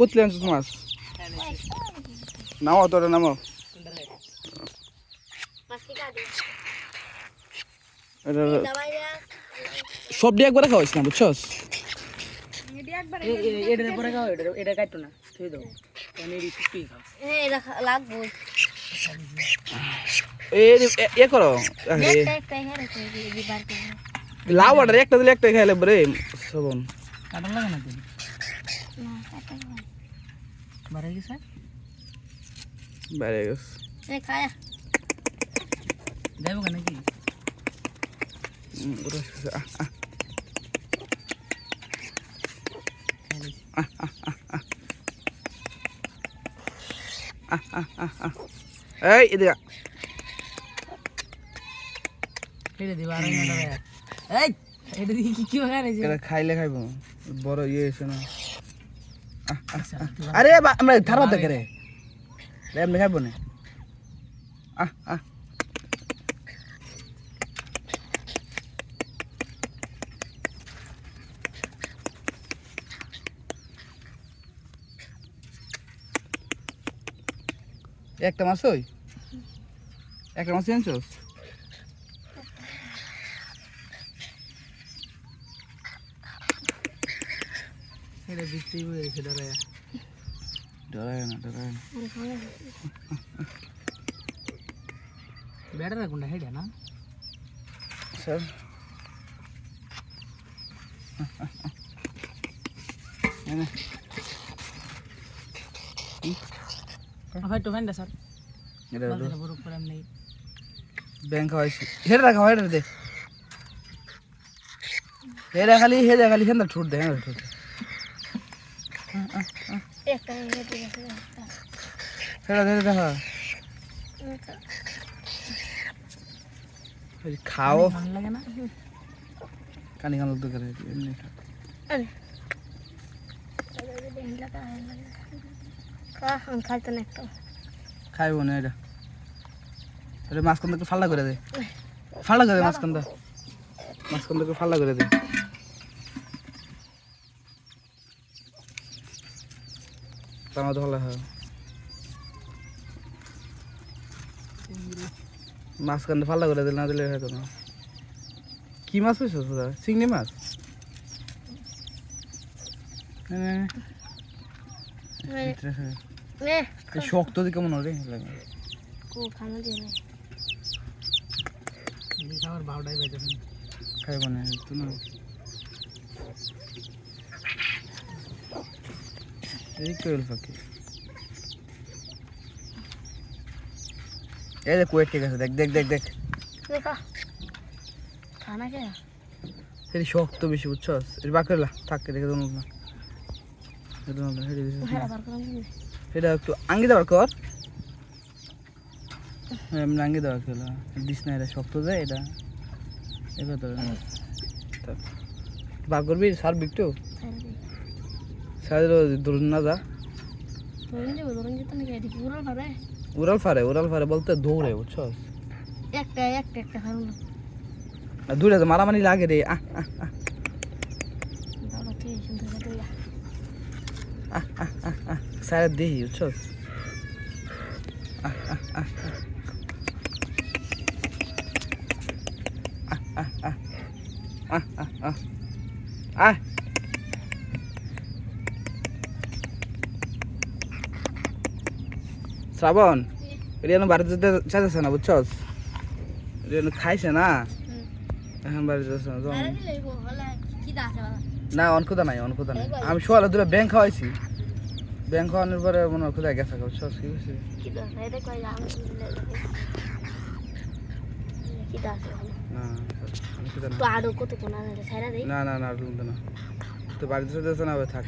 কোথায় আনছিস মাছ নামাও তোরা নামাও। সব দিয়ে একবারে খাওয়াইস না, বুঝছস? এটা এটা না এ করো। লাউ অর্ডার একটা দিলে একটা খাইলে বরে সবন কাটা লাগে না না কাটা হয় বাইরে গেছে? বাইরে গেছে। এ খায়া। দেবো কেন কি? এই এদিকে এটা দিবা আর এই এটা দিকে কি কি হয় রে খাইলে খাইব। বড় ইয়ে এসে না। আরে বা- আমরা থারবা দেখে রে। এমনি খাইব না। আহ আহ। একটা মাছ ওই? একটা মাছ আনছোস এটা বৃষ্টি হয়ে গেছে ডরে ডরায় না ডরায় না বেড়া রাখুন হেডে না স্যার এনে ভাই তো ফ্যান্ডা স্যার এটা হলো বড় করে এমনি ব্যাংক খাওয়াইছি হেরে রাখা হেরে দে হেরে খালি হেরে খালি হেন্দা ঠুট দে হেন্দা ঠুট একটা হেরে হেরে দেখা খাও। ভালো লাগে না? কানি কান তো করে এমনি খা। খাইতো না একটা। খাইব না এটা। এটা মাঝখান থেকে ফাল্লা করে দে। ফাল্লা করে দে মাঝখান থেকে ফাল্লা করে দে। তার মধ্যে ভালো হয়। মাঝখান ফাল্লা করে দিলে না দিলে হয়তো না। কি মাছ হয়েছে দাদা? চিংড়ি মাছ? শক্ত দিকে মনে হয় খাইব না এই কইল ফাঁকি এই দেখ কুয়েট ঠিক আছে দেখ দেখ দেখ দেখ। হেরি শক্ত বেশি বুঝছ এর বাকরেলা থাকতে দেখে দম না। এটা একটু দেওয়ার কর। এমনি দিস না এটা শক্ত এটা। করবি না যা। উড়াল ফারে উড়াল ফারে বলতে দৌড়ে বুঝছস? একটা একটা একটা খাব আর দূরে তো মারামারি লাগে রে আহ আহ আহ, সাইড দেহি বুঝছস? আহ আহ। আহ আহ আহ। আহ আহ আহ। আহ। শ্রাবণ এটা বাড়িতে যেতে চাইতেছে না বুঝছ এটা খাইছে না? এখন বাড়িতে না না অনকুদা নাই অনকুদা নাই। আমি সোয়ালে দুটো ব্যাংক খাওয়াইছি। ব্যাংক খাওয়ানোর পরে মনে হয় কোথায় গেছে কি হয়েছে? না না না না তো বাড়িতে না থাক।